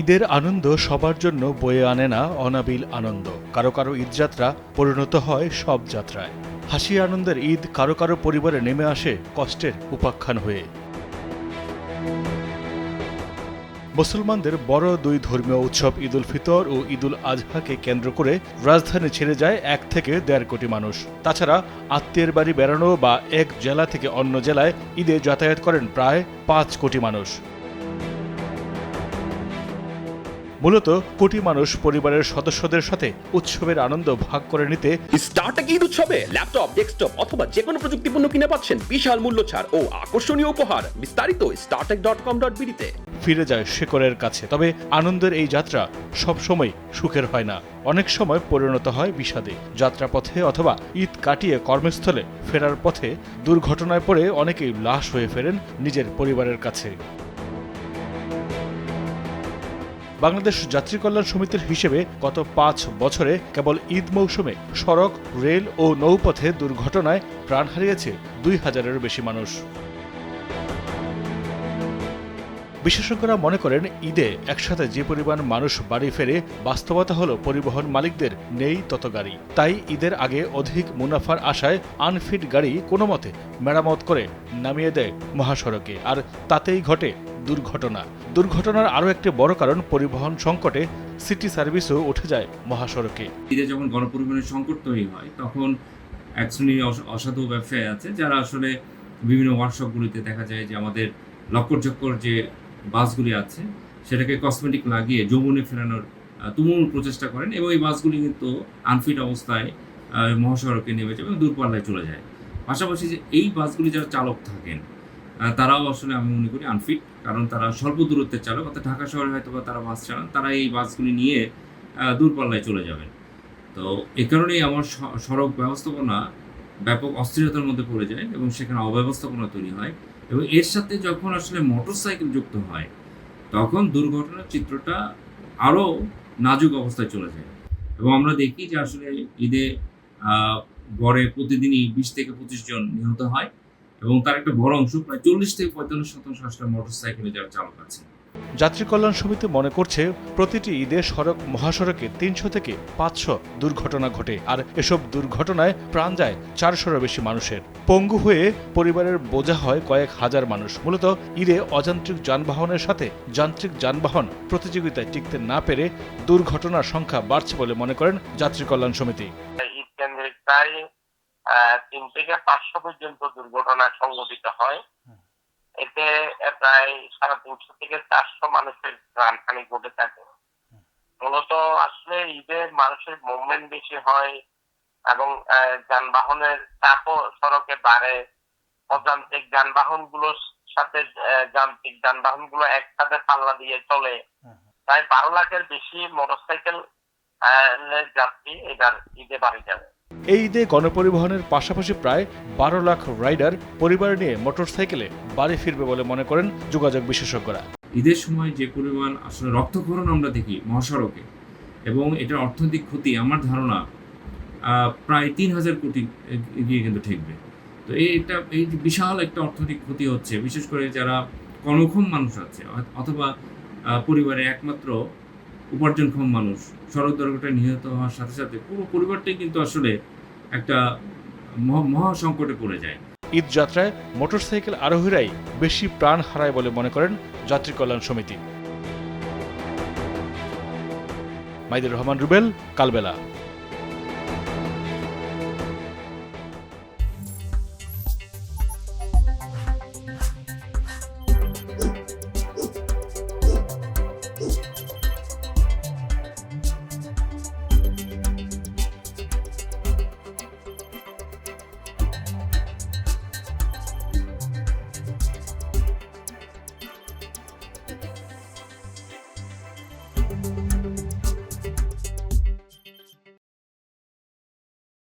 ঈদের আনন্দ সবার জন্য বয়ে আনে না অনাবিল আনন্দ। কারও কারও ঈদযাত্রা পরিণত হয় সব যাত্রায়। হাসি আনন্দের ঈদ কারও কারও পরিবারে নেমে আসে কষ্টের উপাখ্যান হয়ে। মুসলমানদের বড় দুই ধর্মীয় উৎসব ঈদুল ফিতর ও ঈদুল আজহাকে কেন্দ্র করে রাজধানী ছেড়ে যায় এক থেকে দেড় কোটি মানুষ। তাছাড়া আত্মীয়ের বাড়ি বেড়ানো বা এক জেলা থেকে অন্য জেলায় ঈদে যাতায়াত করেন প্রায় পাঁচ কোটি মানুষ। মূলত কোটি মানুষ পরিবারের সদস্যদের সাথে উৎসবের আনন্দ ভাগ করে নিতে স্টার্টেক ঈদ উৎসবে? ল্যাপটপ ডেস্কটপ অথবা যে কোনো প্রযুক্তি পণ্য কিনে পাচ্ছেন বিশাল মূল্য ছাড় ও আকর্ষণীয় উপহার। বিস্তারিত স্টার্টেক ডট কম ডট বিডিতে ফিরে যায় শেকরের কাছে তবে আনন্দের এই যাত্রা সবসময় সুখের হয় না। অনেক সময় পরিণত হয় বিষাদে। যাত্রাপথে অথবা ঈদ কাটিয়ে কর্মস্থলে ফেরার পথে দুর্ঘটনায় পড়ে অনেকেই লাশ হয়ে ফেরেন নিজের পরিবারের কাছে। বাংলাদেশ যাত্রী কল্যাণ সমিতির হিসেবে গত পাঁচ বছরে কেবল ঈদ মৌসুমে সড়ক, রেল ও নৌপথে দুর্ঘটনায় প্রাণ হারিয়েছে দুই হাজারেরও বেশি মানুষ। বিশেষজ্ঞরা মনে করেন, ঈদে একসাথে যে পরিমাণ মানুষ বাড়ি ফেরে, বাস্তবতা হলো পরিবহন মালিকদের নেই তত গাড়ি। তাই ঈদের আগে অধিক মুনাফার আশায় আনফিট গাড়ি কোনো মতে মেরামত করে নামিয়ে দেয় মহাসড়কে। আর তাতেই ঘটে দুর্ঘটনা। দুর্ঘটনার আরও একটি বড় কারণ পরিবহন সংকটে সিটি সার্ভিসও উঠে যায় মহাসড়কে। ঈদে যখন গণপরিবহনের সংকট তৈরি হয়, তখন এক শ্রেণির অসাধু ব্যবসায়ী আছে, যারা আসলে বিভিন্ন ওয়ার্কশপগুলিতে দেখা যায় যে আমাদের লক্কর চক্কর যে বাসগুলি আছে, সেটাকে কসমেটিক লাগিয়ে যৌবনে ফেরানোর তুমুল প্রচেষ্টা করেন এবং এই বাসগুলি কিন্তু আনফিট অবস্থায় মহাসড়কে নেমে যায় এবং দূরপাল্লায় চলে যায়। পাশাপাশি যে এই বাসগুলি যারা চালক থাকেন তারাও আসলে আমি মনে করি আনফিট কারণ তারা স্বল্প দূরত্বের চালক, অর্থাৎ ঢাকা শহরে হয়তো বা তারা বাস চালান তারা এই বাসগুলি নিয়ে দূরপাল্লায় চলে যাবেন। তো এ কারণেই আমার সড়ক ব্যবস্থাপনা ব্যাপক অস্থিরতার মধ্যে পড়ে যায় এবং সেখানে অব্যবস্থাপনা তৈরি হয় এবং এর সাথে যখন আসলে মোটরসাইকেল যুক্ত হয়, তখন দুর্ঘটনার চিত্রটা আরও নাজুক অবস্থায় চলে যায়। এবং আমরা দেখি যে আসলে ঈদে গড়ে প্রতিদিনই বিশ থেকে পঁচিশ জন নিহত হয়। এবং তার একটা বড় অংশ প্রায় চল্লিশ থেকে পঁয়তাল্লিশ শতাংশ আসলে মোটরসাইকেলে যারা চালক আছে যাত্রী কল্যাণ সমিতি মনে করছে প্রতিটি ঈদে সড়ক মহাসড়কে তিনশো থেকে পাঁচশো দুর্ঘটনা ঘটে আর এসব দুর্ঘটনায় প্রাণ যায় চারশোরও বেশি মানুষের। পঙ্গু হয়ে পরিবারের বোঝা হয় কয়েক হাজার মানুষ। মূলত ঈদে অযান্ত্রিক যানবাহনের সাথে যান্ত্রিক যানবাহন প্রতিযোগিতায় টিকতে না পেরে দুর্ঘটনার সংখ্যা বাড়ছে বলে মনে করেন যাত্রী কল্যাণ সমিতি। তিন থেকে পাঁচশো পর্যন্ত দুর্ঘটনা সংঘটিত হয়। এতে প্রায় সাড়ে তিনশো থেকে চারশো মানুষের প্রাণহানি ঘটে থাকে। মূলত আসলে ঈদে মানুষের মুভমেন্ট বেশি হয় এবং যানবাহনের চাপও সড়কে বাড়ে। অযান্ত্রিক যানবাহনগুলোর সাথে যান্ত্রিক যানবাহনগুলো একসাথে পাল্লা দিয়ে চলে। প্রায় বারো লাখের বেশি মোটরসাইকেল যাত্রী এবার ঈদে বাড়ি যাবে। এই ঈদে গণপরিবহনের পাশাপাশি প্রায় বারো লাখ রাইডার পরিবার নিয়ে মোটরসাইকেলে বাড়ি ফিরবে বলে মনে করেন যোগাযোগ বিশেষজ্ঞরা। ঈদের সময় যে পরিমাণ আসলে রক্তক্ষরণ আমরা দেখি মহাসড়কে, এবং এটার অর্থনৈতিক ক্ষতি আমার ধারণা প্রায় তিন হাজার কোটি গিয়ে কিন্তু ঠেকবে। তো এটা এই বিশাল একটা অর্থনৈতিক ক্ষতি হচ্ছে, বিশেষ করে যারা কর্মক্ষম মানুষ আছে, অথবা পরিবারের একমাত্র উপার্জনক্ষম মানুষ। সড়ক দুর্ঘটনায় নিহত হওয়ার সাথে সাথে পুরো পরিবারটাই কিন্তু আসলে একটা মহা সংকটে পড়ে যায়। ঈদ যাত্রায় মোটরসাইকেল আরোহীরাই বেশি প্রাণ হারায় বলে মনে করেন যাত্রী কল্যাণ সমিতি। মাইদুর রহমান, রুবেল, কালবেলা।